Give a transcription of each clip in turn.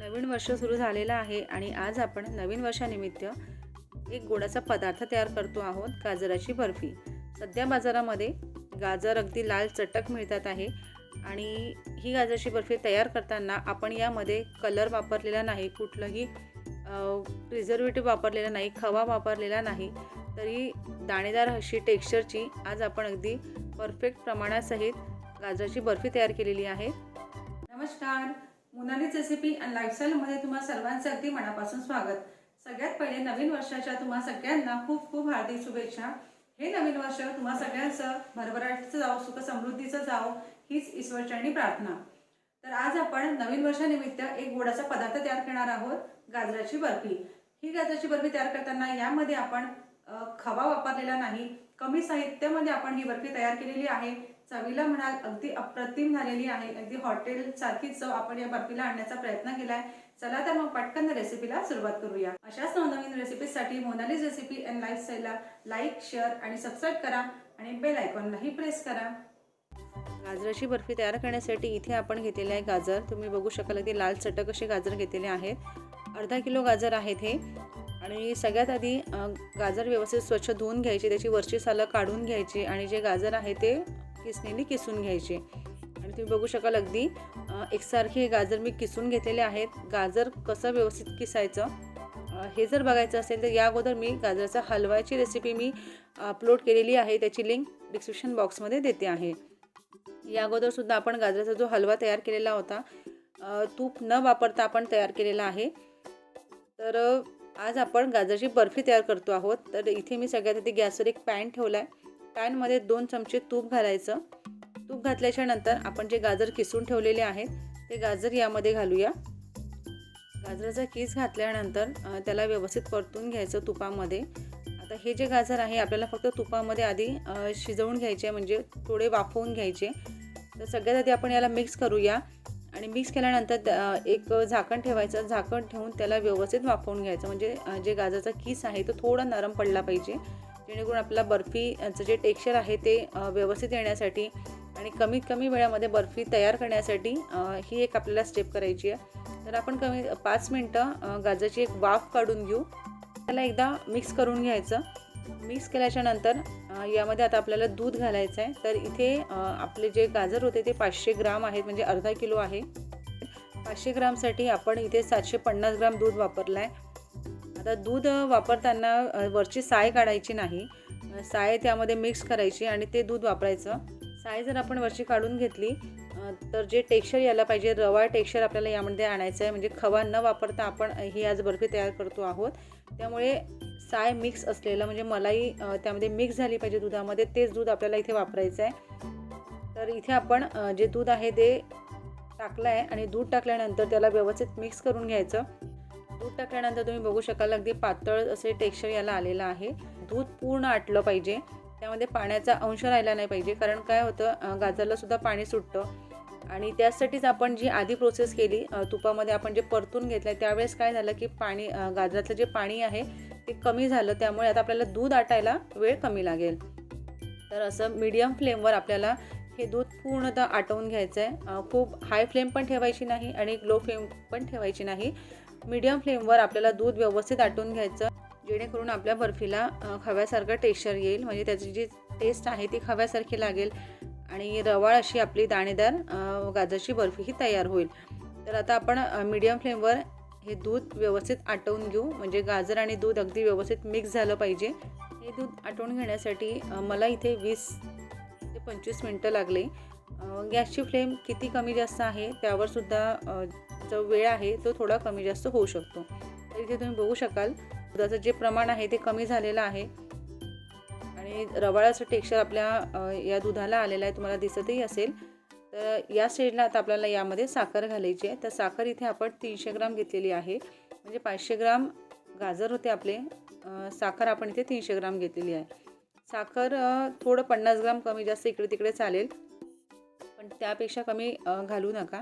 नवीन वर्ष सुरू झालेलं आहे आणि आज आपण नवीन वर्षानिमित्त एक गोडाचा पदार्थ तयार करतो आहोत गाजराची बर्फी. सध्या बाजारामध्ये गाजर अगदी लाल चटक मिळतात आहे आणि ही गाजराची बर्फी तयार करताना आपण यामध्ये कलर वापरलेला नाही कुठलंही प्रिझर्वेटिव्ह वापरलेला नाही खवा वापरलेला नाही तरी दाणेदार अशी टेक्स्चरची आज आपण अगदी परफेक्ट प्रमाणासहित गाजराची बर्फी तयार केलेली आहे. नमस्कार. मुनालीच रेसिपी अँड लाईफस्टाईलमध्ये तुम्हा सर्वांचं अगदी मनापासून स्वागत. सगळ्यात पहिले नवीन वर्षाच्या तुम्हा सगळ्यांना खूप खूप हार्दिक शुभेच्छा. हे नवीन वर्ष तुम्हा सगळ्यांचं भरभराटीचं जाओ सुख समृद्धीचं जाओ हीच ईश्वरचरणी प्रार्थना. तर आज आपण नवीन वर्षानिमित्त एक गोडाचा पदार्थ तयार करणार आहोत गाजराची बर्फी. ही गाजराची बर्फी तयार करताना यामध्ये आपण खवा वापरलेला नाही. कमी साहित्यामध्ये आपण ही बर्फी तयार केलेली आहे. चवीला म्हणाल अगदी अप्रतिम झालेली आहे. अगदी हॉटेल सारखी चव आपण या बर्फीला आणण्याचा प्रयत्न केलाय. चला तर मग पटकन रेसिपीला सुरुवात करूया. अशाच नवनवीन रेसिपीसाठी मोनालीज रेसिपी अँड लाईफस्टाईलला लाईक शेअर आणि सबस्क्राईब करा आणि बेल आयकॉनलाही प्रेस करा. गाजराची बर्फी तयार करण्यासाठी इथे आपण घेतलेले आहे गाजर. तुम्ही बघू शकाल की लाल चटक असे गाजर घेतलेले आहेत. अर्धा किलो गाजर आहेत हे. आणि सगळ्यात आधी गाजर व्यवस्थित स्वच्छ धुवून घ्यायचे त्याची वरची सालं काढून घ्यायची आणि जे गाजर आहे ते किसणीने किसून घ्यायचे. आणि तुम्ही बघू शकाल अगदी एकसारखे गाजर मी किसून घेतलेले आहेत. गाजर कसं व्यवस्थित किसायचं हे जर बघायचं असेल तर या अगोदर मी गाजराचा हलवायची रेसिपी मी अपलोड केलेली आहे. त्याची लिंक डिस्क्रिप्शन बॉक्समध्ये देते आहे. या अगोदरसुद्धा आपण गाजराचा जो हलवा तयार केलेला होता तूप न वापरता आपण तयार केलेला आहे. तर आज आपण गाजराची बर्फी तयार करतो आहोत. तर इथे मी सगळ्यात आधी गॅसवर एक पॅन ठेवला आहे पॅनमध्ये दोन चमचे तूप घालायचं. तूप घातल्याच्या नंतर आपण जे गाजर किसून ठेवलेले आहेत ते गाजर यामध्ये घालूया. गाजराचा किस घातल्यानंतर त्याला व्यवस्थित परतून घ्यायचं तुपामध्ये. आता हे जे गाजर आहे आपल्याला फक्त तुपामध्ये आधी शिजवून घ्यायचे म्हणजे थोडे वाफवून घ्यायचे. तर सगळ्यात आधी आपण याला मिक्स करूया. आणि मिक्स केल्यानंतर एक झाकण ठेवायचं. झाकण ठेवून त्याला व्यवस्थित वाफवून घ्यायचं. म्हणजे जे गाजराचा किस आहे तो थोडा नरम पडला पाहिजे. जेणेकरून आपला बर्फीचं जे टेक्स्चर आहे ते व्यवस्थित येण्यासाठी आणि कमीत कमी वेळामध्ये बर्फी तयार करण्यासाठी ही एक आपल्याला स्टेप करायची आहे. तर आपण कमी पाच मिनटं गाजरची गाजराची एक वाफ काढून घेऊ. त्याला एकदा मिक्स करून घ्यायचं. मिक्स केल्याच्यानंतर यामध्ये आता आपल्याला दूध घालायचं आहे. तर इथे आपले जे गाजर होते ते पाचशे ग्राम आहेत म्हणजे अर्धा किलो आहे. पाचशे ग्रामसाठी आपण इथे सातशे पन्नास ग्राम दूध वापरलं आहे. आता दूध वापरताना वरची साय काढायची नाही. साय त्यामध्ये मिक्स करायची आणि ते दूध वापरायचं. साय जर आपण वरची काढून घेतली तर जे टेक्स्चर यायला पाहिजे रवा टेक्स्चर आपल्याला यामध्ये आणायचं आहे म्हणजे खवा न वापरता आपण ही आज बर्फी तयार करतो आहोत. त्यामुळे साय मिक्स असलेलं म्हणजे मलाई त्यामध्ये मिक्स झाली पाहिजे दुधामध्ये तेच दूध आपल्याला इथे वापरायचं आहे तर इथे आपण जे दूध आहे ते टाकलं आहे आणि दूध टाकल्यानंतर त्याला व्यवस्थित मिक्स करून घ्यायचं. दूध टाकल्यानंतर तुम्ही बघू शकाल अगदी पातळ असे टेक्स्चर याला आलेलं आहे. दूध पूर्ण आटलं पाहिजे. त्यामध्ये पाण्याचा अंश राहिला नाही पाहिजे. कारण काय होतं गाजरलासुद्धा पाणी सुटतं. आणि त्यासाठीच आपण जी आधी प्रोसेस केली तुपामध्ये आपण जे परतून घेतलं त्यावेळेस काय झालं की पाणी गाजरातलं जे पाणी आहे ते कमी झालं. त्यामुळे आता आपल्याला दूध आटायला वेळ कमी लागेल. तर असं मीडियम फ्लेमवर आपल्याला हे दूध पूर्णतः आटवून घ्यायचं आहे खूप हाय फ्लेम पण ठेवायची नाही आणि लो फ्लेम पण ठेवायची नाही. मीडियम फ्लेमवर आपल्याला दूध व्यवस्थित आटवून घ्यायचं. जेणेकरून आपल्या बर्फीला खव्यासारखं टेक्स्चर येईल. म्हणजे त्याची जी टेस्ट आहे ती खव्यासारखी लागेल. आणि रवाळ अशी आपली दाणेदार गाजरची बर्फी ही तयार होईल. तर आता आपण मीडियम फ्लेमवर हे दूध व्यवस्थित आटवून घेऊ. म्हणजे गाजर आणि दूध अगदी व्यवस्थित मिक्स झालं पाहिजे. हे दूध आटवून घेण्यासाठी मला इथे वीस ते पंचवीस मिनटं लागले. गॅसची फ्लेम किती कमी जास्त आहे त्यावर सुद्धा जो वेळ आहे तो थोडा कमी जास्त होऊ शकतो. तर इथे तुम्ही बघू शकाल दुधाचं जे प्रमाण आहे ते कमी झालेलं आहे. आणि रवाळाचं टेक्स्चर आपल्या या दुधाला आलेलं आहे तुम्हाला दिसतही असेल. तर या स्टेजला आता आपल्याला यामध्ये साखर घालायची आहे. तर साखर इथे आपण तीनशे ग्राम घेतलेली आहे. म्हणजे पाचशे ग्राम गाजर होते आपले. साखर आपण इथे तीनशे ग्राम घेतलेली आहे. साखर थोडं पन्नास ग्राम कमी जास्त इकडे तिकडे चालेल. पण त्यापेक्षा कमी घालू नका.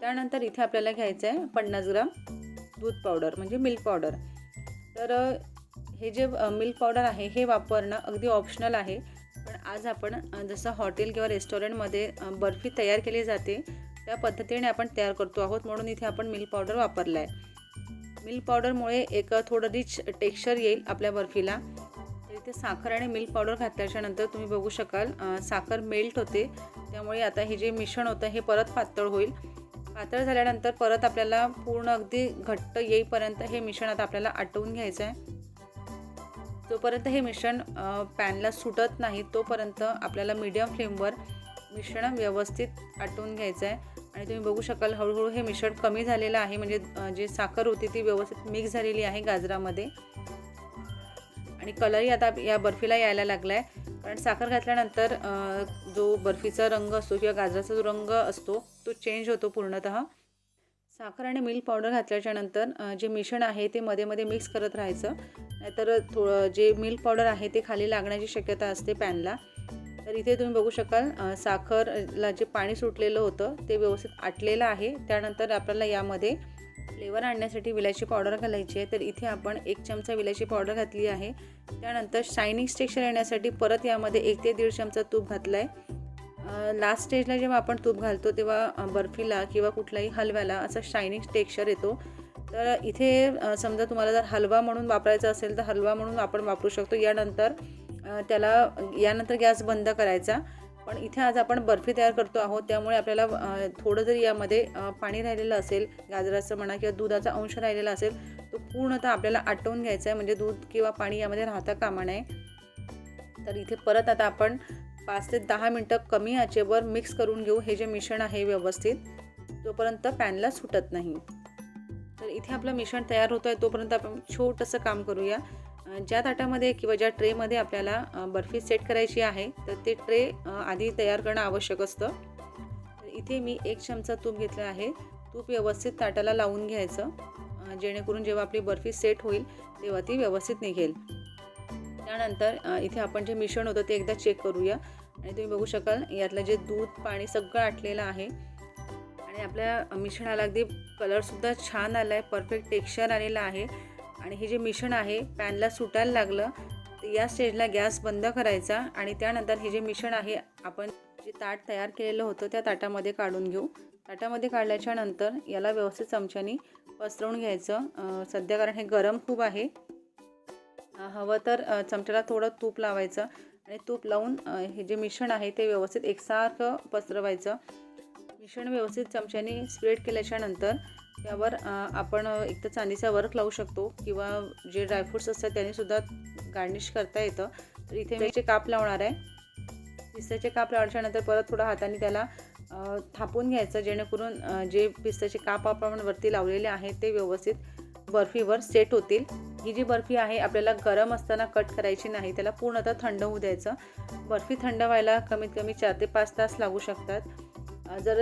त्यानंतर इथे आपल्याला घ्यायचं आहे पन्नास ग्राम दूध पावडर म्हणजे मिल्क पावडर. तर हे जे मिल्क पावडर आहे हे वापरणं अगदी ऑप्शनल आहे. पण आज आपण जसं हॉटेल किंवा रेस्टॉरंटमध्ये बर्फी तयार केली जाते त्या पद्धतीने आपण तयार करतो आहोत म्हणून इथे आपण मिल्क पावडर वापरला आहे मिल्क पावडरमुळे एक थोडं रिच टेक्स्चर येईल आपल्या बर्फीला. तर इथे साखर आणि मिल्क पावडर घातल्याच्या नंतर तुम्ही बघू शकाल साखर मेल्ट होते. त्यामुळे आता हे जे मिश्रण होतं हे परत पातळ होईल. पातळ झाल्यानंतर परत आपल्याला पूर्ण अगदी घट्ट येईपर्यंत हे मिश्रण आता आपल्याला आटवून घ्यायचं आहे. जोपर्यंत हे मिश्रण पॅनला सुटत नाही तोपर्यंत आपल्याला मीडियम फ्लेमवर मिश्रण व्यवस्थित आटवून घ्यायचं आहे. आणि तुम्ही बघू शकाल हळूहळू हे मिश्रण कमी झालेलं आहे. म्हणजे जे साखर होती ती व्यवस्थित मिक्स झालेली आहे गाजरामध्ये. आणि कलरही आता या बर्फीला यायला लागला आहे कारण साखर घातल्यानंतर जो बर्फीचा रंग असतो किंवा गाजराचा जो रंग असतो तो चेंज होतो पूर्णतः. साखर आणि मिल्क पावडर घातल्याच्या नंतर जे मिश्रण आहे ते मध्ये मध्ये मिक्स करत राहायचं. नाहीतर थोडं जे मिल्क पावडर आहे ते खाली लागण्याची शक्यता असते पॅनला. तर इथे तुम्ही बघू शकाल साखरला जे पाणी सुटलेलं होतं ते व्यवस्थित आटलेलं आहे. त्यानंतर आपल्याला यामध्ये फ्लेवर आणण्यासाठी विलायची पावडर घालायची आहे. तर इथे आपण एक चमचा विलायची पावडर घातली आहे. त्यानंतर शायनिंग टेक्स्चर येण्यासाठी परत यामध्ये एक ते दीड चमचा तूप घातला आहे लास्ट स्टेजला जेव्हा आपण तूप घालतो तेव्हा बर्फीला किंवा कुठलाही हलव्याला असा शायनिंग टेक्स्चर येतो. तर इथे समजा तुम्हाला जर हलवा म्हणून वापरायचा असेल तर हलवा म्हणून आपण वापरू शकतो. यानंतर त्याला यानंतर गॅस बंद करायचा. पण इथे आज आपण बर्फी तयार करतो आहोत. त्यामुळे आपल्याला थोडं जरी यामध्ये पाणी राहिलेलं असेल गाजराचं म्हणा किंवा दुधाचा अंश राहिलेला असेल तो पूर्णतः आपल्याला आटवून घ्यायचा आहे. म्हणजे दूध किंवा पाणी यामध्ये राहता कामा नये. तर इथे परत आता आपण पाच ते दहा मिनटं कमी आचेवर मिक्स करून घेऊ. हे जे मिश्रण आहे व्यवस्थित तोपर्यंत पॅनला सुटत नाही. तर इथे आपलं मिश्रण तयार होतं आहे तोपर्यंत आपण छोटंसं काम करूया. ज्या ताटामध्ये किंवा ज्या ट्रेमध्ये आपल्याला बर्फी सेट करायची आहे तर ते ट्रे आधी तयार करणं आवश्यक असतं. तर इथे मी एक चमचा तूप घेतला आहे. तूप व्यवस्थित ताटाला लावून घ्यायचं. जेणेकरून जेव्हा आपली बर्फी सेट होईल तेव्हा ती व्यवस्थित निघेल. त्यानंतर इथे आपण जे मिश्रण होतं ते एकदा चेक करूया. आणि तुम्ही बघू शकाल यातलं जे दूध पाणी सगळं आटलेलं आहे. आणि आपल्या मिश्रणाला अगदी कलरसुद्धा छान आला आहे परफेक्ट टेक्स्चर आलेलं आहे. आणि हे जे मिश्रण आहे पॅनला सुटायला लागलं तर या स्टेजला गॅस बंद करायचा आणि त्यानंतर हे जे मिश्रण आहे आपण जे ताट तयार केलेलं होतं त्या ताटामध्ये काढून घेऊ. ताटामध्ये काढल्याच्या नंतर याला व्यवस्थित चमच्यानी पसरवून घ्यायचं. सध्या कारण हे गरम खूप आहे. हवं तर चमच्याला थोडं तूप लावायचं आणि तूप लावून हे जे मिश्रण आहे ते व्यवस्थित एकसारखं पसरवायचं. मिश्रण व्यवस्थित चमच्याने स्प्रेड केल्याच्यानंतर त्यावर आपण एक तर चांदीचा वर्क लावू शकतो किंवा जे ड्रायफ्रुट्स असतात त्यांनी सुद्धा गार्निश करता येतं. तर इथे मी काप लावणार आहे पिस्त्याचे काप लावल्याच्यानंतर परत थोडं हाताने त्याला थापून घ्यायचं जेणेकरून जे पिस्त्याचे काप आपण वरती लावलेले आहेत ते व्यवस्थित बर्फीवर सेट होतील. ही जी बर्फी आहे आपल्याला गरम असताना कट करायची नाही त्याला पूर्णतः थंड होऊ द्यायचं. बर्फी थंड व्हायला कमीत कमी चार ते पाच तास लागू शकतात. जर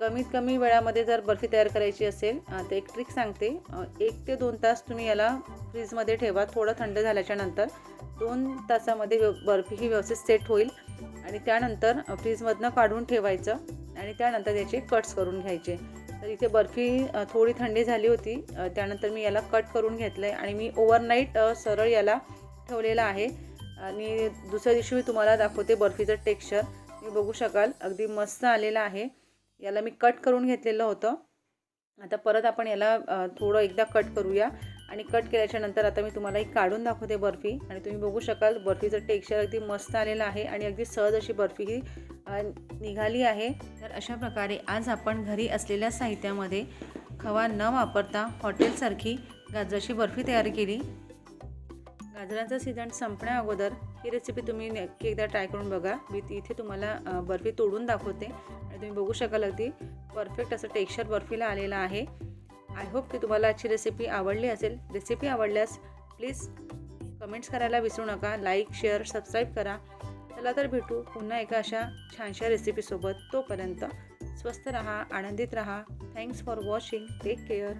कमीत कमी वेळामध्ये जर बर्फी तयार करायची असेल तर एक ट्रिक सांगते. एक ते दोन तास तुम्ही याला फ्रीजमध्ये ठेवा. थोडं थंड झाल्याच्यानंतर दोन तासामध्ये व्यव बर्फी ही व्यवस्थित सेट होईल. आणि त्यानंतर फ्रीजमधनं काढून ठेवायचं आणि त्यानंतर त्याचे कट्स करून घ्यायचे. तर इथे बर्फी थोडी थंडी झाली होती. त्यानंतर मी याला कट करून घेतलं आहे आणि मी ओव्हरनाईट सरळ याला ठेवलेलं आहे. आणि दुसऱ्या दिवशी मी तुम्हाला दाखवते बर्फीचं टेक्स्चर मी बघू शकाल अगदी मस्त आलेलं आहे. याला मी कट करून घेतलेलं होतं. आता परत आपण याला थोडं एकदा कट करूया. आणि कट केल्याच्यानंतर आता मी तुम्हाला एक काढून दाखवते बर्फी. आणि तुम्ही बघू शकाल बर्फीचं टेक्स्चर अगदी मस्त आलेलं आहे आणि अगदी सहज अशी बर्फी ही निघाली आहे. तर अशा प्रकारे आज आपण घरी असलेल्या साहित्यामध्ये खवा न वापरता हॉटेलसारखी गाजराची बर्फी तयार केली. गाजराचं सीझन संपण्या अगोदर ही रेसिपी तुम्ही नक्की एकदा ट्राय करून बघा. मी इथे तुम्हाला बर्फी तोडून दाखवते. आणि तुम्ही बघू शकाल अगदी परफेक्ट असं टेक्स्चर बर्फीला आलेलं आहे. आय होप की तुम्हाला आजची रेसिपी आवडली असेल. रेसिपी आवडल्यास प्लीज कमेंट्स करायला विसरू नका. लाईक शेअर सबस्क्राईब करा. चला तर भेटू पुन्हा एका अशा छानशा रेसिपीसोबत तोपर्यंत स्वस्त रहा आनंदित रहा. Thanks for watching take care